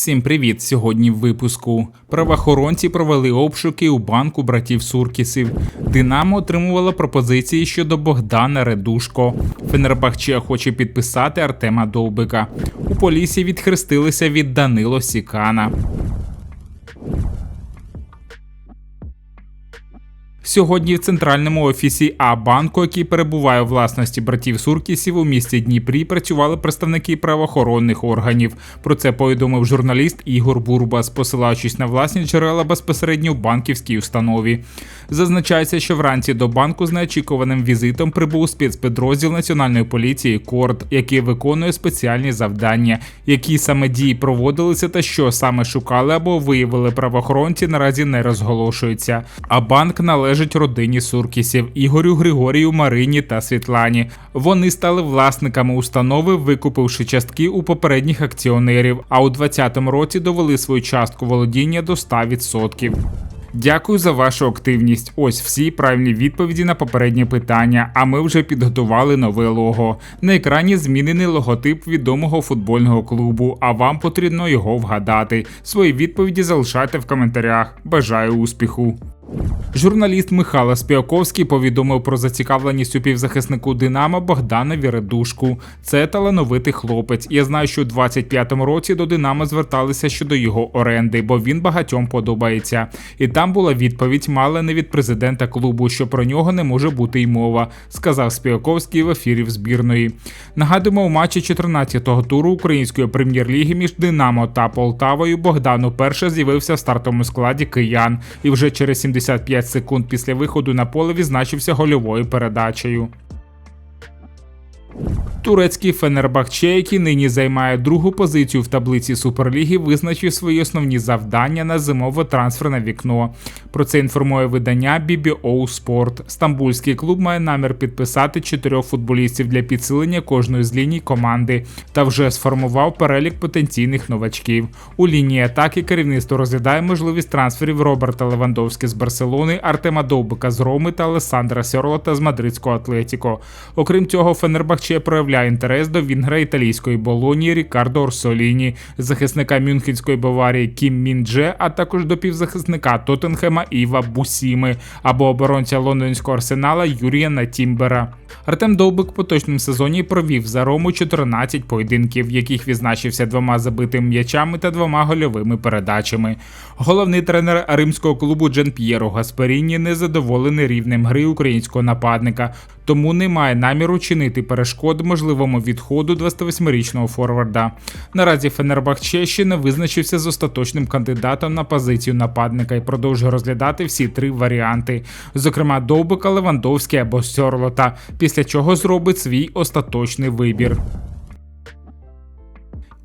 Всім привіт! Сьогодні в випуску. Правоохоронці провели обшуки у банку братів Суркісів. Динамо отримувала пропозиції щодо Богдана Редушко. Фенербахче хоче підписати Артема Довбика. У полісі відхрестилися від Данило Сікана. Сьогодні в центральному офісі А банку, який перебуває у власності братів Суркісів у місті Дніпрі, працювали представники правоохоронних органів. Про це повідомив журналіст Ігор Бурбас, посилаючись на власні джерела безпосередньо в банківській установі. Зазначається, що вранці до банку з неочікуваним візитом прибув спецпідрозділ національної поліції Корд, який виконує спеціальні завдання, які саме дії проводилися та що саме шукали або виявили правоохоронці, наразі не розголошується. А банк належить родині Суркісів Ігорю Григорію, Марині та Світлані. Вони стали власниками установи, викупивши частки у попередніх акціонерів. А у 2020 році довели свою частку володіння до 100%. Дякую за вашу активність. Ось всі правильні відповіді на попередні питання. А ми вже підготували нове лого. На екрані змінений логотип відомого футбольного клубу. А вам потрібно його вгадати. Свої відповіді залишайте в коментарях. Бажаю успіху. Журналіст Михайло Спіаковський повідомив про зацікавленість у півзахиснику Динамо Богдана Віредушку. Це талановитий хлопець. Я знаю, що у 25-му році до Динамо зверталися щодо його оренди, бо він багатьом подобається. І там була відповідь, мала не від президента клубу, що про нього не може бути й мова, сказав Спіаковський в ефірі в збірної. Нагадуємо, у матчі 14-го туру української прем'єр-ліги між Динамо та Полтавою Богдан уперше з'явився в стартовому складі киян і вже через 75 секунд після виходу на поле відзначився гольовою передачею. Турецький Фенербахче, який нині займає другу позицію в таблиці Суперліги, визначив свої основні завдання на зимове трансферне вікно. Про це інформує видання BBO Sport. Стамбульський клуб має намір підписати чотирьох футболістів для підсилення кожної з ліній команди та вже сформував перелік потенційних новачків. У лінії атаки керівництво розглядає можливість трансферів Роберта Левандовськи з Барселони, Артема Довбика з Роми та Алесандра Сьорлота з Мадридського Атлетіко. Окрім цього, Фенербахче проявляє інтерес до вінгра італійської Болоні Рікардо Орсоліні, захисника Мюнхенської Баварії Кім Міндже, а також до півзахисника Тоттенхема Іва Бусіми або оборонця лондонського арсенала Юрія Натімбера. Артем Довбик поточному сезоні провів за Рому 14 поєдинків, в яких відзначився двома забитими м'ячами та двома гольовими передачами. Головний тренер римського клубу Джен П'єро Гасперіні незадоволений рівнем гри українського нападника, тому не має наміру чинити перешкод можливому відходу 28-річного форварда. Наразі Фенербахче ще не визначився з остаточним кандидатом на позицію нападника і продовжує розглядати всі три варіанти, зокрема Довбика, Левандовський або Сьорлота, після чого зробить свій остаточний вибір.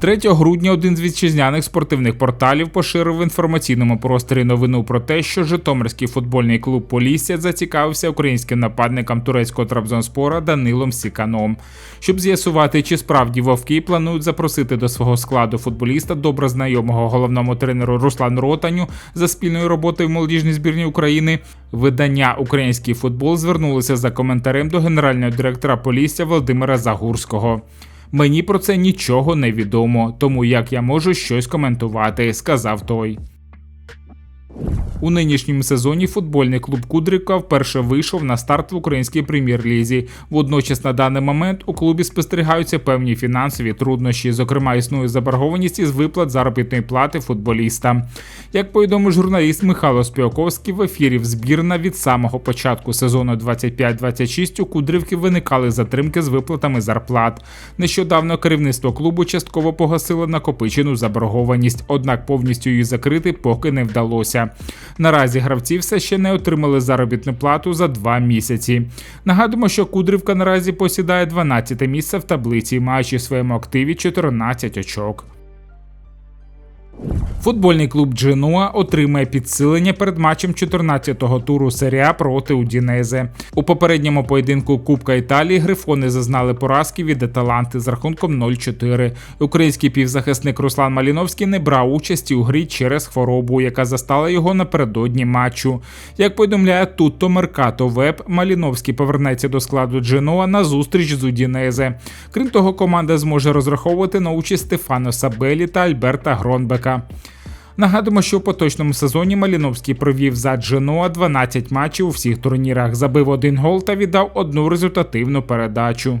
3 грудня один з вітчизняних спортивних порталів поширив в інформаційному просторі новину про те, що Житомирський футбольний клуб Полісся зацікавився українським нападником турецького Трабзонспора Данилом Сіканом. Щоб з'ясувати, чи справді вовки планують запросити до свого складу футболіста добре знайомого головному тренеру Руслану Ротаню за спільною роботою в молодіжній збірні України. Видання Український футбол звернулося за коментарем до генерального директора Полісся Володимира Загурського. Мені про це нічого не відомо, тому як я можу щось коментувати, сказав той. У нинішньому сезоні футбольний клуб Кудрика вперше вийшов на старт в українській прем'єр-лізі. Водночас на даний момент у клубі спостерігаються певні фінансові труднощі. Зокрема, існує заборгованість із виплат заробітної плати футболістам. Як повідомив журналіст Михайло Спіоковський в ефірі в збірна від самого початку сезону 25-26 у Кудрівки виникали затримки з виплатами зарплат. Нещодавно керівництво клубу частково погасило накопичену заборгованість, однак повністю її закрити поки не вдалося. Наразі гравці все ще не отримали заробітну плату за два місяці. Нагадуємо, що Кудрівка наразі посідає 12 місце в таблиці, маючи в своєму активі 14 очок. Футбольний клуб Дженуа отримає підсилення перед матчем 14-го туру серія проти Удінезе. У попередньому поєдинку Кубка Італії грифони зазнали поразки від Аталанти з рахунком 0-4. Український півзахисник Руслан Маліновський не брав участі у грі через хворобу, яка застала його напередодні матчу. Як повідомляє Тутто Меркато Веб, Маліновський повернеться до складу Дженуа на зустріч з Удінезе. Крім того, команда зможе розраховувати на участь Стефано Сабелі та Альберта Гронбека. Нагадуємо, що у поточному сезоні Маліновський провів за Дженуа 12 матчів у всіх турнірах, забив один гол та віддав одну результативну передачу.